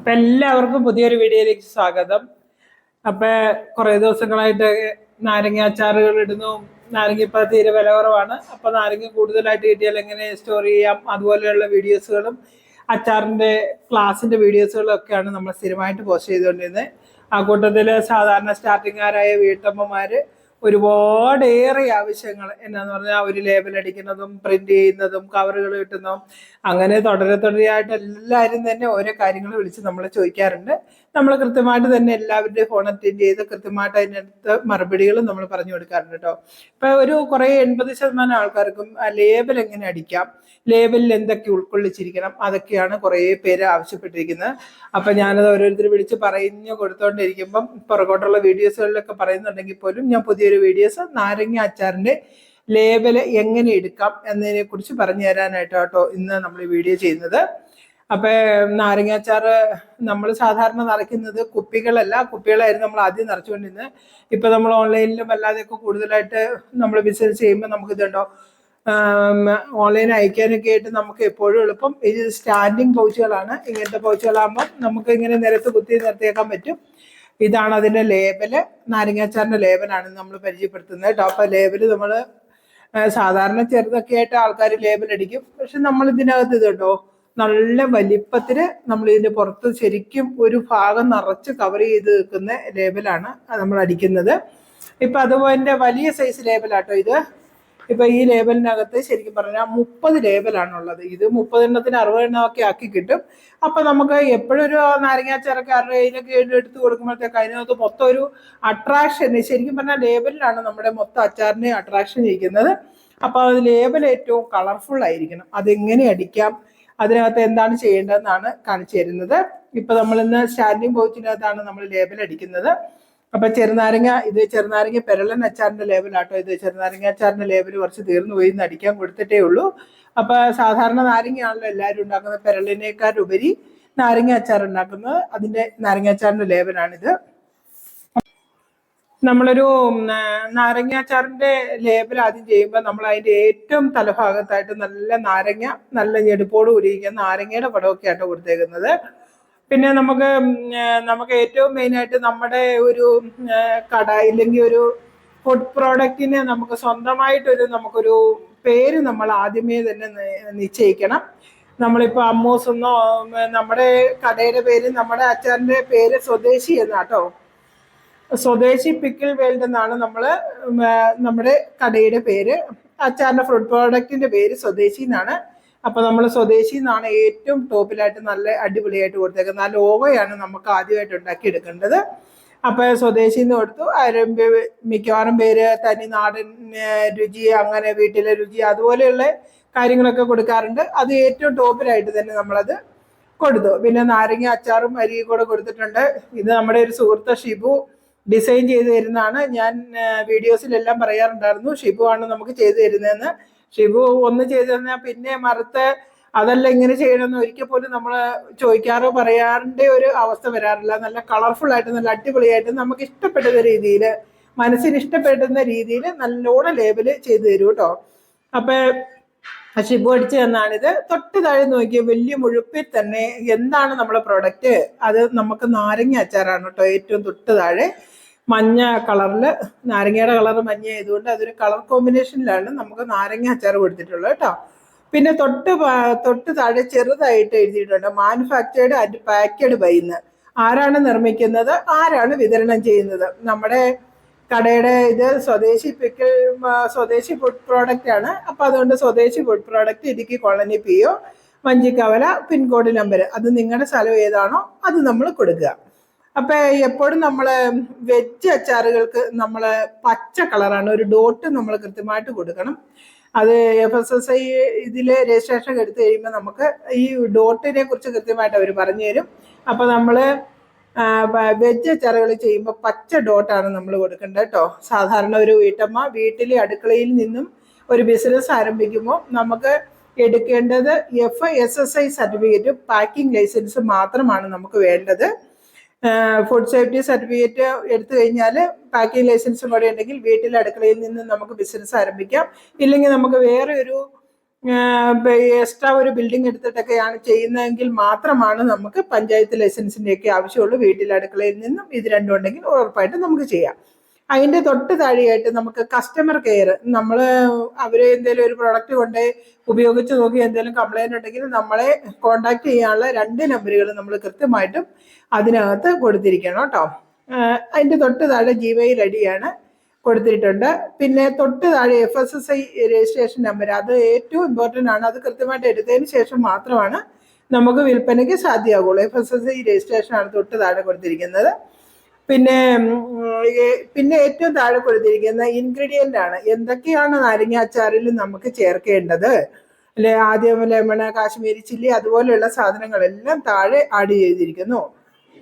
അപ്പൊ എല്ലാവർക്കും പുതിയൊരു വീഡിയോയിലേക്ക് സ്വാഗതം. അപ്പൊ കുറെ ദിവസങ്ങളായിട്ട് നാരങ്ങ അച്ചാറുകൾ ഇടുന്നു. നാരങ്ങ ഇപ്പൊ തീരെ വില കുറവാണ്. അപ്പൊ നാരങ്ങ കൂടുതലായിട്ട് കിട്ടിയാൽ എങ്ങനെ സ്റ്റോർ ചെയ്യാം? അതുപോലെയുള്ള വീഡിയോസുകളും അച്ചാറിന്റെ ക്ലാസിന്റെ വീഡിയോസുകളും ഒക്കെയാണ് നമ്മൾ സ്ഥിരമായിട്ട് പോസ്റ്റ് ചെയ്തുകൊണ്ടിരുന്നത്. ആ കൂട്ടത്തിൽ സാധാരണ സ്റ്റാർട്ടിങ്ങുകാരായ വീട്ടമ്മമാര് ഒരുപാടേറെ ആവശ്യങ്ങൾ. എന്നാന്ന് പറഞ്ഞാൽ ഒരു ലേബൽ അടിക്കുന്നതും പ്രിന്റ് ചെയ്യുന്നതും കവറുകൾ കിട്ടുന്നതും അങ്ങനെ തുടരെ തുടരെയായിട്ട് എല്ലാവരും തന്നെ ഓരോ കാര്യങ്ങൾ വിളിച്ച് നമ്മളെ ചോദിക്കാറുണ്ട്. നമ്മൾ കൃത്യമായിട്ട് തന്നെ എല്ലാവരുടെയും ഫോൺ അറ്റൻഡ് ചെയ്ത് കൃത്യമായിട്ട് അതിനടുത്ത് മറുപടികളും നമ്മൾ പറഞ്ഞു കൊടുക്കാറുണ്ട് കേട്ടോ. ഇപ്പൊ ഒരു കുറേ എൺപത് ശതമാനം ആൾക്കാർക്കും ലേബൽ എങ്ങനെ അടിക്കാം ലേബലിൽ എന്തൊക്കെ ഉൾക്കൊള്ളിച്ചിരിക്കണം അതൊക്കെയാണ് കുറേ പേര് ആവശ്യപ്പെട്ടിരിക്കുന്നത്. അപ്പൊ ഞാനത് ഓരോരുത്തർ വിളിച്ച് പറഞ്ഞു കൊടുത്തോണ്ടിരിക്കുമ്പം പുറകോട്ടുള്ള വീഡിയോസുകളിലൊക്കെ പറയുന്നുണ്ടെങ്കിൽ പോലും ഞാൻ പുതിയൊരു വീഡിയോസ് നാരങ്ങ അച്ചാറിന്റെ ലേബൽ എങ്ങനെ എടുക്കാം എന്നതിനെ കുറിച്ച് പറഞ്ഞു തരാനായിട്ടോ ഇന്ന് നമ്മൾ വീഡിയോ ചെയ്യുന്നത്. അപ്പൊ നാരങ്ങാച്ചാറ് നമ്മൾ സാധാരണ നിറയ്ക്കുന്നത് കുപ്പികളല്ല. കുപ്പികളായിരുന്നു നമ്മൾ ആദ്യം നിറച്ചുകൊണ്ടിരുന്നത്. ഇപ്പൊ നമ്മൾ ഓൺലൈനിലും അല്ലാതെയൊക്കെ കൂടുതലായിട്ട് നമ്മൾ ബിസിനസ് ചെയ്യുമ്പോൾ നമുക്ക് ഇതുണ്ടോ? ഓൺലൈൻ അയക്കാനൊക്കെ ആയിട്ട് നമുക്ക് എപ്പോഴും എളുപ്പം. ഇത് സ്റ്റാൻഡിങ് പൗച്ചുകളാണ് ഇങ്ങനത്തെ പൗച്ചുകളാകുമ്പോൾ നമുക്ക് ഇങ്ങനെ നിരത്ത് കുത്തി നിർത്തിയേക്കാൻ പറ്റും. ഇതാണ് അതിന്റെ ലേബൽ നാരങ്ങാച്ചാറിന്റെ ലേബലാണ് നമ്മൾ പരിചയപ്പെടുത്തുന്നത് കേട്ടോ. ടോപ്പ് ലേബൽ നമ്മൾ സാധാരണ ചെറുതൊക്കെ ആയിട്ട് ആൾക്കാർ ലേബൽ അടിക്കും. പക്ഷെ നമ്മൾ ഇതിനകത്ത് ഇതുണ്ടോ? നല്ല വലിപ്പത്തിൽ നമ്മൾ ഇതിന്റെ പുറത്ത് ശരിക്കും ഒരു ഭാഗം നിറച്ച് കവർ ചെയ്ത് നിൽക്കുന്ന ലേബലാണ് നമ്മൾ അടിക്കുന്നത്. ഇപ്പൊ അതുപോലെ വലിയ സൈസ് ലേബലാട്ടോ ഇത്. ഇപ്പൊ ഈ ലേബലിനകത്ത് ശരിക്കും പറഞ്ഞാൽ മുപ്പത് ലേബലാണുള്ളത് ഇത് മുപ്പതെണ്ണത്തിന് അറുപതെണ്ണം ഒക്കെ ആക്കി കിട്ടും. അപ്പൊ നമുക്ക് എപ്പോഴും ഒരു നാരങ്ങാച്ചാറൊക്കെ ആരുടെ കയ്യിലൊക്കെ എടുത്ത് കൊടുക്കുമ്പോഴത്തേക്ക് അതിനകത്ത് മൊത്തം ഒരു അട്രാക്ഷൻ ശരിക്കും പറഞ്ഞാൽ ലേബലിലാണ് നമ്മുടെ മൊത്തം അച്ചാറിന് അട്രാക്ഷൻ ഇരിക്കുന്നത്. അപ്പൊ അത് ലേബൽ ഏറ്റവും കളർഫുൾ ആയിരിക്കണം. അതെങ്ങനെ അടിക്കാം? അതിനകത്ത് എന്താണ് ചെയ്യേണ്ടതെന്നാണ് കാണിച്ചു തരുന്നത്. ഇപ്പൊ നമ്മൾ ഇന്ന് സ്റ്റാൻഡിങ് പോയിച്ചിനകത്താണ് നമ്മൾ ലേബൽ അടിക്കുന്നത്. അപ്പൊ ചെറുനാരങ്ങ ഇത് ചെറുനാരങ്ങ പെരളൻ അച്ചാറിന്റെ ലേബലാട്ടോ ഇത്. ചെറുനാരങ്ങ അച്ചാറിന്റെ ലേബൽ കുറച്ച് തീർന്നു പോയി എന്ന് അടിക്കാൻ കൊടുത്തിട്ടേ ഉള്ളൂ. അപ്പൊ സാധാരണ നാരങ്ങയാണല്ലോ എല്ലാവരും ഉണ്ടാക്കുന്നത്. പെരളിനേക്കാളുപരി നാരങ്ങ അച്ചാർ ഉണ്ടാക്കുന്നത്. അതിന്റെ നാരങ്ങ അച്ചാറിന്റെ ലേബലാണിത്. നമ്മളൊരു നാരങ്ങ അച്ചാറിന്റെ ലേബൽ ആദ്യം ചെയ്യുമ്പോൾ നമ്മൾ അതിന്റെ ഏറ്റവും തലഭാഗത്തായിട്ട് നല്ല നാരങ്ങ നല്ല ഞെടുപ്പോട് കൂടിയിരിക്കുന്ന നാരങ്ങയുടെ പടമൊക്കെ ആട്ടോ കൊടുത്തേക്കുന്നത്. പിന്നെ നമുക്ക് നമുക്ക് ഏറ്റവും മെയിനായിട്ട് നമ്മുടെ ഒരു കട ഇല്ലെങ്കിൽ ഒരു ഫുഡ് പ്രോഡക്റ്റിന് നമുക്ക് സ്വന്തമായിട്ടൊരു നമുക്കൊരു പേര് നമ്മൾ ആദ്യമേ തന്നെ നിശ്ചയിക്കണം. നമ്മളിപ്പോൾ അമ്മൂസ് എന്നോ നമ്മുടെ കടയുടെ പേര് നമ്മുടെ അച്ചാറിന്റെ പേര് സ്വദേശി എന്നാട്ടോ സ്വദേശി പിക്കിൾ വേൾഡ് എന്നാണ് നമ്മൾ നമ്മുടെ കടയുടെ പേര്. അച്ചാറിന്റെ ഫ്രൂട്ട് പ്രോഡക്റ്റിന്റെ പേര് സ്വദേശി എന്നാണ്. അപ്പൊ നമ്മൾ സ്വദേശി എന്നാണ് ഏറ്റവും ടോപ്പിലായിട്ട് നല്ല അടിപൊളിയായിട്ട് കൊടുത്തേക്കുന്നത്. ആ ലോഗോയാണ് നമുക്ക് ആദ്യമായിട്ട് ഉണ്ടാക്കി എടുക്കേണ്ടത് അപ്പൊ സ്വദേശി എന്ന് കൊടുത്തു. ആരും മിക്കവാറും പേര് തനി നാടൻ രുചി അങ്ങനെ വീട്ടിലെ രുചി അതുപോലെയുള്ള കാര്യങ്ങളൊക്കെ കൊടുക്കാറുണ്ട്. അത് ഏറ്റവും ടോപ്പിലായിട്ട് തന്നെ നമ്മളത് കൊടുത്തു. പിന്നെ നാരങ്ങ അച്ചാറും അരിയും കൂടെ കൊടുത്തിട്ടുണ്ട്. ഇത് നമ്മുടെ ഒരു സുഹൃത്ത് ഷിബു ഡിസൈൻ ചെയ്ത് തരുന്നതാണ്. ഞാൻ വീഡിയോസിലെല്ലാം പറയാറുണ്ടായിരുന്നു ഷിബു ആണ് നമുക്ക് ചെയ്തു തരുന്നതെന്ന്. ഷിബു ഒന്ന് ചെയ്തു തന്നാൽ പിന്നെ മറുത്ത് അതല്ല ഇങ്ങനെ ചെയ്യണമെന്ന് ഒരിക്കൽ പോലും നമ്മൾ ചോദിക്കാറോ പറയാറിന്റെ ഒരു അവസ്ഥ വരാറില്ല. നല്ല കളർഫുൾ ആയിട്ട് നല്ല അടിപൊളിയായിട്ട് നമുക്ക് ഇഷ്ടപ്പെടുന്ന രീതിയിൽ മനസ്സിന് ഇഷ്ടപ്പെടുന്ന രീതിയിൽ നല്ലോണം ലേബൽ ചെയ്തു തരൂ കേട്ടോ. അപ്പൊ ഷിബു അടിച്ചു തന്നാണിത്. തൊട്ട് താഴെ നോക്കിയ വലിയ മുഴുപ്പിൽ തന്നെ എന്താണ് നമ്മുടെ പ്രൊഡക്റ്റ് അത് നമുക്ക് നാരങ്ങ അച്ചാറാണ് കേട്ടോ ഏറ്റവും തൊട്ട് താഴെ. മഞ്ഞ കളറിൽ നാരങ്ങയുടെ കളർ മഞ്ഞ ആയതുകൊണ്ട് അതൊരു കളർ കോമ്പിനേഷനിലാണ് നമുക്ക് നാരങ്ങ അച്ചാർ കൊടുത്തിട്ടുള്ളത് കേട്ടോ. പിന്നെ തൊട്ട് തൊട്ട് താഴെ ചെറുതായിട്ട് എഴുതിയിട്ടുണ്ട് മാനുഫാക്ചേർഡ് ആൻഡ് പാക്കഡ് ബൈന്ന് ആരാണ് നിർമ്മിക്കുന്നത്? ആരാണ് വിതരണം ചെയ്യുന്നത്? നമ്മുടെ കടയുടെ ഇത് സ്വദേശി പിക്കിൾ സ്വദേശി ഫുഡ് പ്രോഡക്റ്റ് ആണ്. അപ്പോൾ അതുകൊണ്ട് Swadeshi food product Idukki colony P O Vanchikkavala pincode number അത് നിങ്ങളുടെ സ്ഥലം ഏതാണോ അത് നമ്മൾ കൊടുക്കുക. അപ്പൊ എപ്പോഴും നമ്മൾ വെജ് അച്ചാറുകൾക്ക് നമ്മൾ പച്ച കളറാണ് ഒരു ഡോട്ട് നമ്മൾ കൃത്യമായിട്ട് കൊടുക്കണം. അത് എഫ് എസ് എസ് ഐ ഇതിൽ രജിസ്ട്രേഷൻ എടുത്തു കഴിയുമ്പോൾ നമുക്ക് ഈ ഡോട്ടിനെ കുറിച്ച് കൃത്യമായിട്ട് അവർ പറഞ്ഞു തരും. അപ്പൊ നമ്മൾ വെജ് അച്ചാറുകൾ ചെയ്യുമ്പോൾ പച്ച ഡോട്ടാണ് നമ്മൾ കൊടുക്കേണ്ടത് കേട്ടോ. സാധാരണ ഒരു വീട്ടമ്മ വീട്ടിലെ അടുക്കളയിൽ നിന്നും ഒരു ബിസിനസ് ആരംഭിക്കുമ്പോൾ നമുക്ക് എടുക്കേണ്ടത് F S S I certificate packing licence മാത്രമാണ് നമുക്ക് വേണ്ടത്. ഫുഡ് സേഫ്റ്റി സർട്ടിഫിക്കറ്റ് എടുത്തു കഴിഞ്ഞാൽ പാക്കിംഗ് ലൈസൻസും കൂടെ ഉണ്ടെങ്കിൽ വീട്ടിൽ അടുക്കളയിൽ നിന്ന് നമുക്ക് ബിസിനസ് ആരംഭിക്കാം. ഇല്ലെങ്കിൽ നമുക്ക് വേറെ ഒരു എക്സ്ട്രാ ഒരു ബിൽഡിംഗ് എടുത്തിട്ടൊക്കെയാണ് ചെയ്യുന്നതെങ്കിൽ മാത്രമാണ് നമുക്ക് പഞ്ചായത്ത് ലൈസൻസിന്റെയൊക്കെ ആവശ്യമുള്ളൂ. വീട്ടിൽ അടുക്കളയിൽ നിന്നും ഇത് രണ്ടും ഉണ്ടെങ്കിൽ ഉറപ്പായിട്ടും നമുക്ക് ചെയ്യാം. അതിന്റെ തൊട്ട് താഴെയായിട്ട് നമുക്ക് കസ്റ്റമർ കെയർ നമ്മൾ അവർ എന്തെങ്കിലും ഒരു പ്രോഡക്റ്റ് കൊണ്ട് ഉപയോഗിച്ച് നോക്കി എന്തെങ്കിലും കംപ്ലൈന്റ് ഉണ്ടെങ്കിൽ നമ്മളെ കോണ്ടാക്ട് ചെയ്യാനുള്ള രണ്ട് നമ്പറുകൾ നമ്മൾ കൃത്യമായിട്ടും അതിനകത്ത് കൊടുത്തിരിക്കണം കേട്ടോ. അതിന്റെ തൊട്ട് താഴെ ജി വൈ റെഡിയാണ് കൊടുത്തിട്ടുണ്ട്. പിന്നെ തൊട്ട് താഴെ F S S I registration number അത് ഏറ്റവും ഇമ്പോർട്ടന്റ് ആണ്. അത് കൃത്യമായിട്ട് എടുത്തതിന് ശേഷം മാത്രമാണ് നമുക്ക് വിൽപ്പനയ്ക്ക് സാധ്യമാകുള്ളൂ F S S I registration ആണ് തൊട്ട് താഴെ കൊടുത്തിരിക്കുന്നത്. പിന്നെ പിന്നെ ഏറ്റവും താഴെ കൊടുത്തിരിക്കുന്ന ഇൻഗ്രീഡിയന്റ് ആണ്. എന്തൊക്കെയാണ് നാരങ്ങ അച്ചാറിൽ നമുക്ക് ചേർക്കേണ്ടത്? അല്ലെ ആദ്യം ലെമണ് കാശ്മീരി ചില്ലി അതുപോലെയുള്ള സാധനങ്ങളെല്ലാം താഴെ ആഡ് ചെയ്തിരിക്കുന്നു.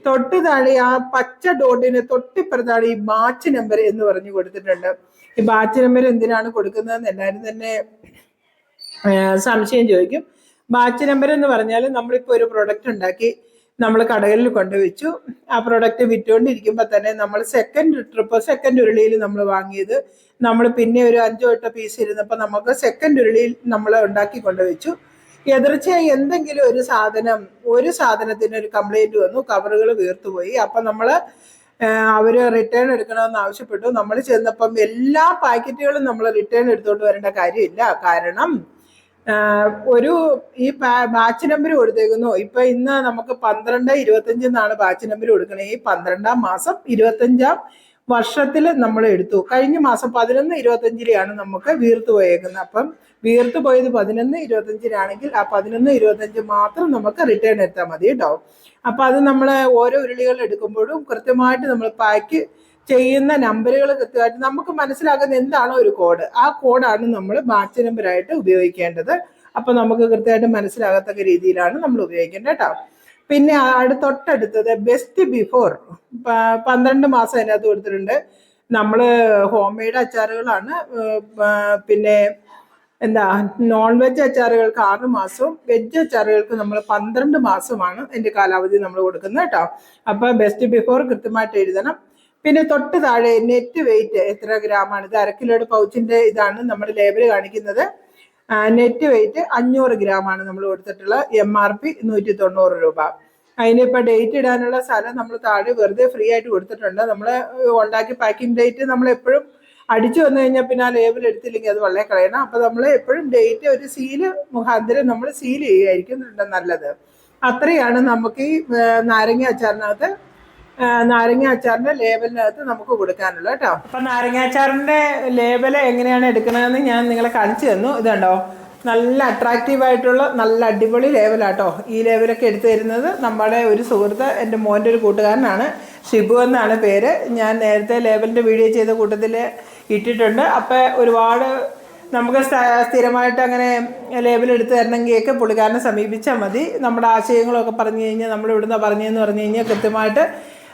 തൊട്ട് താഴെ ആ പച്ച ഡോട്ടിന് തൊട്ടിപ്പുറത്താണ് ഈ ബാച്ച് നമ്പർ എന്ന് പറഞ്ഞു കൊടുത്തിട്ടുണ്ട്. ഈ ബാച്ച് നമ്പർ എന്തിനാണ് കൊടുക്കുന്നതെന്ന് എല്ലാവരും തന്നെ സംശയം ചോദിക്കും. ബാച്ച് നമ്പർ എന്ന് പറഞ്ഞാൽ നമ്മളിപ്പോൾ ഒരു പ്രൊഡക്റ്റ് ഉണ്ടാക്കി നമ്മൾ കടകളിൽ കൊണ്ടുവച്ചു. ആ പ്രൊഡക്റ്റ് വിറ്റുകൊണ്ടിരിക്കുമ്പോൾ തന്നെ നമ്മൾ സെക്കൻഡ് ട്രിപ്പ് സെക്കൻഡ് ഉരുളിയിൽ നമ്മൾ വാങ്ങിയത്. നമ്മൾ പിന്നെ ഒരു അഞ്ചോ എട്ടോ പീസ് ഇരുന്നപ്പോൾ നമുക്ക് സെക്കൻഡ് ഉരുളിയിൽ നമ്മൾ ഉണ്ടാക്കി കൊണ്ടുവച്ചു. എതിർച്ചയായി എന്തെങ്കിലും ഒരു സാധനം ഒരു സാധനത്തിന് ഒരു കംപ്ലൈന്റ് വന്നു കവറുകൾ വീർത്തുപോയി. അപ്പം നമ്മൾ അവർ റിട്ടേൺ എടുക്കണമെന്ന് ആവശ്യപ്പെട്ടു. നമ്മൾ ചെന്നപ്പം എല്ലാ പാക്കറ്റുകളും നമ്മൾ റിട്ടേൺ എടുത്തുകൊണ്ട് വരേണ്ട കാര്യമില്ല. കാരണം ഒരു ഈ ബാച്ച് നമ്പർ കൊടുത്തേക്കുന്നു. ഇപ്പൊ ഇന്ന് നമുക്ക് പന്ത്രണ്ട് ഇരുപത്തഞ്ച് എന്നാണ് ബാച്ച് നമ്പർ കൊടുക്കുന്നത് ഈ പന്ത്രണ്ടാം മാസം ഇരുപത്തഞ്ചാം വർഷത്തിൽ നമ്മൾ എടുത്തു. കഴിഞ്ഞ മാസം പതിനൊന്ന് ഇരുപത്തഞ്ചിലെയാണ് നമുക്ക് വീർത്തു പോയേക്കുന്നത്. അപ്പം വീർത്തു പോയത് പതിനൊന്ന് ഇരുപത്തഞ്ചിനാണെങ്കിൽ ആ പതിനൊന്ന് ഇരുപത്തഞ്ച് മാത്രം നമുക്ക് റിട്ടേൺ എത്താൽ മതി കേട്ടോ. അപ്പൊ അത് നമ്മൾ ഓരോ ഉരുളികൾ എടുക്കുമ്പോഴും കൃത്യമായിട്ട് നമ്മൾ പാക്ക് ചെയ്യുന്ന നമ്പറുകൾ കൃത്യമായിട്ട് നമുക്ക് മനസ്സിലാക്കുന്ന എന്താണോ ഒരു കോഡ്. ആ കോഡാണ് നമ്മൾ ബാച്ച് നമ്പറായിട്ട് ഉപയോഗിക്കേണ്ടത്. അപ്പൊ നമുക്ക് കൃത്യമായിട്ട് മനസ്സിലാകത്തക്ക രീതിയിലാണ് നമ്മൾ ഉപയോഗിക്കേണ്ടത് കേട്ടോ. പിന്നെ തൊട്ടടുത്തത് ബെസ്റ്റ് ബിഫോർ പന്ത്രണ്ട് മാസം അതിനകത്ത് കൊടുത്തിട്ടുണ്ട്. നമ്മൾ ഹോം മെയ്ഡ് അച്ചാറുകളാണ്. പിന്നെ എന്താ നോൺ വെജ് അച്ചാറുകൾക്ക് ആറ് മാസവും വെജ് അച്ചാറുകൾക്ക് നമ്മൾ പന്ത്രണ്ട് മാസമാണ് അതിന്റെ കാലാവധി നമ്മൾ കൊടുക്കുന്നത് കേട്ടോ. അപ്പോൾ ബെസ്റ്റ് ബിഫോർ കൃത്യമായിട്ട് എഴുതണം. പിന്നെ തൊട്ട് താഴെ നെറ്റ് വെയിറ്റ് എത്ര ഗ്രാമാണ്? ഇത് അരക്കിലോയുടെ പൗച്ചിന്റെ ഇതാണ് നമ്മൾ ലേബൽ കാണിക്കുന്നത്. നെറ്റ് വെയിറ്റ് അഞ്ഞൂറ് ആണ് നമ്മൾ കൊടുത്തിട്ടുള്ള എം ആർ പി നൂറ്റി തൊണ്ണൂറ് രൂപ അതിനിപ്പോൾ ഡേറ്റ് ഇടാനുള്ള സ്ഥലം നമ്മൾ താഴെ വെറുതെ ഫ്രീ ആയിട്ട് കൊടുത്തിട്ടുണ്ട്. നമ്മൾ ഉണ്ടാക്കി പാക്കിംഗ് ഡേറ്റ് നമ്മൾ എപ്പോഴും അടിച്ചു വന്നു കഴിഞ്ഞാൽ പിന്നെ ആ ലേബൽ എടുത്തില്ലെങ്കിൽ അത് വളരെ കളയണം. അപ്പോൾ നമ്മൾ എപ്പോഴും ഡേറ്റ് ഒരു സീൽ മുഖാന്തരം നമ്മൾ സീൽ ചെയ്യുകയായിരിക്കും നല്ലത്. അത്രയാണ് നമുക്ക് ഈ നാരങ്ങ അച്ചാറിനകത്ത് നാരങ്ങ അച്ചാറിന്റെ ലേബലിനകത്ത് നമുക്ക് കൊടുക്കാനുള്ളത് കേട്ടോ. അപ്പൊ നാരങ്ങ അച്ചാറിന്റെ ലേബൽ എങ്ങനെയാണ് എടുക്കണതെന്ന് ഞാൻ നിങ്ങളെ കാണിച്ചു തന്നു. ഇതുണ്ടോ നല്ല അട്രാക്റ്റീവ് ആയിട്ടുള്ള നല്ല അടിപൊളി ലേബലാട്ടോ ഈ ലേബലൊക്കെ എടുത്തു തരുന്നത് നമ്മുടെ ഒരു സുഹൃത്ത് എന്റെ മോന്റെ ഒരു കൂട്ടുകാരനാണ്. ഷിബു എന്നാണ് പേര്. ഞാൻ നേരത്തെ ലേബലിന്റെ വീഡിയോ ചെയ്ത കൂട്ടത്തിൽ ഇട്ടിട്ടുണ്ട്. അപ്പോൾ ഒരുപാട് നമുക്ക് സ്ഥിരമായിട്ട് അങ്ങനെ ലേബൽ എടുത്ത് തരണമെങ്കിലൊക്കെ പുള്ളിക്കാരനെ സമീപിച്ചാൽ മതി. നമ്മുടെ ആശയങ്ങളൊക്കെ പറഞ്ഞു കഴിഞ്ഞാൽ നമ്മൾ ഇവിടുന്ന് പറഞ്ഞതെന്ന് പറഞ്ഞു കഴിഞ്ഞാൽ കൃത്യമായിട്ട്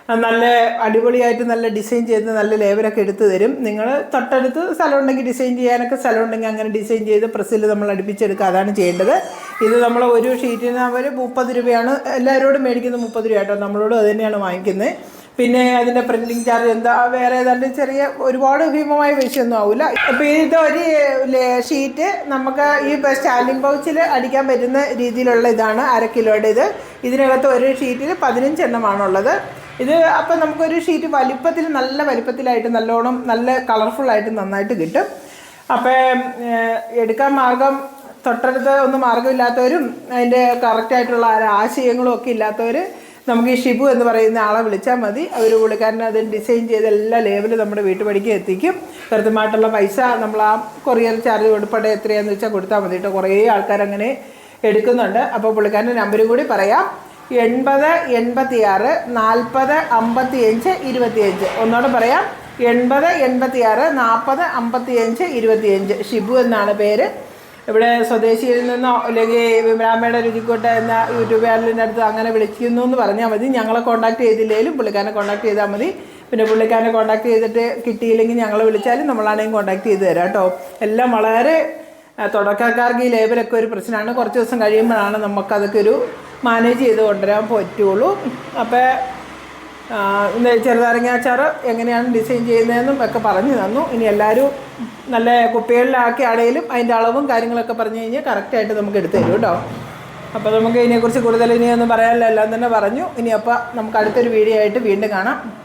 നല്ല അടിപൊളിയായിട്ട് നല്ല ഡിസൈൻ ചെയ്ത് നല്ല ലേബലൊക്കെ എടുത്ത് തരും. നിങ്ങൾ തൊട്ടടുത്ത് സ്ഥലം ഉണ്ടെങ്കിൽ ഡിസൈൻ ചെയ്യാനൊക്കെ സ്ഥലം ഉണ്ടെങ്കിൽ അങ്ങനെ ഡിസൈൻ ചെയ്ത് പ്രസ്സിൽ നമ്മൾ അടുപ്പിച്ചെടുക്കുക. അതാണ് ചെയ്യേണ്ടത്. ഇത് നമ്മൾ ഒരു ഷീറ്റിന് അവർ മുപ്പത് രൂപയാണ്. എല്ലാവരോടും മേടിക്കുന്നത് മുപ്പത് രൂപ കേട്ടോ നമ്മളോട് അത് തന്നെയാണ് വാങ്ങിക്കുന്നത്. പിന്നെ അതിന്റെ പ്രിന്റിങ് ചാർജ് എന്താ? വേറെ ഏതാണ്ട് ചെറിയ ഒരുപാട് ഭീമമായ പൈസയൊന്നും ആവില്ല അപ്പോൾ ഇത് ഒരു ഷീറ്റ് നമുക്ക് ഈ സ്റ്റാൻഡിങ് പൗച്ചിൽ അടിക്കാൻ പറ്റുന്ന രീതിയിലുള്ള ഇതാണ് അര കിലോയുടെ ഇത് ഇതിനകത്ത് ഒരു ഷീറ്റിൽ പതിനഞ്ചെണ്ണമാണുള്ളത്. ഇത് അപ്പം നമുക്കൊരു ഷീറ്റ് വലിപ്പത്തിൽ നല്ല വലിപ്പത്തിലായിട്ട് നല്ലോണം നല്ല കളർഫുള്ളായിട്ട് നന്നായിട്ട് കിട്ടും. അപ്പം എടുക്കാൻ മാർഗം തൊട്ടടുത്ത് ഒന്നും മാർഗമില്ലാത്തവരും അതിന്റെ കറക്റ്റായിട്ടുള്ള ആശയങ്ങളും ഒക്കെ ഇല്ലാത്തവർ നമുക്ക് ഈ ഷിബു എന്ന് പറയുന്ന ആളെ വിളിച്ചാൽ മതി. അവർ പുള്ളിക്കാരനെ അത് ഡിസൈൻ ചെയ്ത് എല്ലാ ലേബലും നമ്മുടെ വീട്ടുപടിക്ക് എത്തിക്കും. കൃത്യമായിട്ടുള്ള പൈസ നമ്മൾ ആ കൊറിയർ ചാർജ് ഉൾപ്പെടെ എത്രയാണെന്ന് വെച്ചാൽ കൊടുത്താൽ മതി കേട്ടോ. കുറേ ആൾക്കാരങ്ങനെ എടുക്കുന്നുണ്ട്. അപ്പോൾ പുള്ളിക്കാരന്റെ നമ്പരും കൂടി പറയാം. എൺപത് എൺപത്തി ആറ് നാൽപ്പത് അമ്പത്തി അഞ്ച് ഇരുപത്തിയഞ്ച്. ഒന്നുകൂടെ പറയാം. എൺപത് എൺപത്തി ആറ് നാൽപ്പത് അമ്പത്തി അഞ്ച് ഇരുപത്തിയഞ്ച്. ഷിബു എന്നാണ് പേര്. ഇവിടെ സ്വദേശിയിൽ നിന്നോ അല്ലെങ്കിൽ വിമലാമ്മയുടെ രുചിക്കോട്ട എന്ന യൂട്യൂബ് ചാനലിന്റെ അടുത്ത് അങ്ങനെ വിളിക്കുന്നു എന്ന് പറഞ്ഞാൽ മതി. ഞങ്ങളെ കോൺടാക്ട് ചെയ്തില്ലെങ്കിലും പുള്ളിക്കാരനെ കോൺടാക്ട് ചെയ്താൽ മതി. പിന്നെ പുള്ളിക്കാരനെ കോൺടാക്ട് ചെയ്തിട്ട് കിട്ടിയില്ലെങ്കിൽ ഞങ്ങളെ വിളിച്ചാലും നമ്മളാണെങ്കിൽ കോൺടാക്ട് ചെയ്ത് തരാം കേട്ടോ. എല്ലാം വളരെ തുടക്കക്കാർക്ക് ഈ ലേബലൊക്കെ ഒരു പ്രശ്നമാണ്. കുറച്ച് ദിവസം കഴിയുമ്പോഴാണ് നമുക്കതൊക്കെ ഒരു മാനേജ് ചെയ്ത് കൊണ്ടുവരാൻ പറ്റുള്ളൂ. അപ്പോൾ ആ, ഇന്ന് ചെറുനാരങ്ങ അച്ചാർ എങ്ങനെയാണ് ഡിസൈൻ ചെയ്യുന്നതെന്നും ഒക്കെ പറഞ്ഞു തന്നു. ഇനി എല്ലാവരും നല്ല കുപ്പികളിലാക്കി അതിന്റെ അളവും കാര്യങ്ങളൊക്കെ പറഞ്ഞു കഴിഞ്ഞാൽ കറക്റ്റായിട്ട് നമുക്ക് എടുത്തു തരും കേട്ടോ. അപ്പോൾ നമുക്ക് ഇതിനെക്കുറിച്ച് കൂടുതൽ ഇനിയൊന്നും പറയാനില്ല. എല്ലാം തന്നെ പറഞ്ഞു. ഇനി അപ്പോൾ നമുക്ക് അടുത്തൊരു വീഡിയോ ആയിട്ട് വീണ്ടും കാണാം.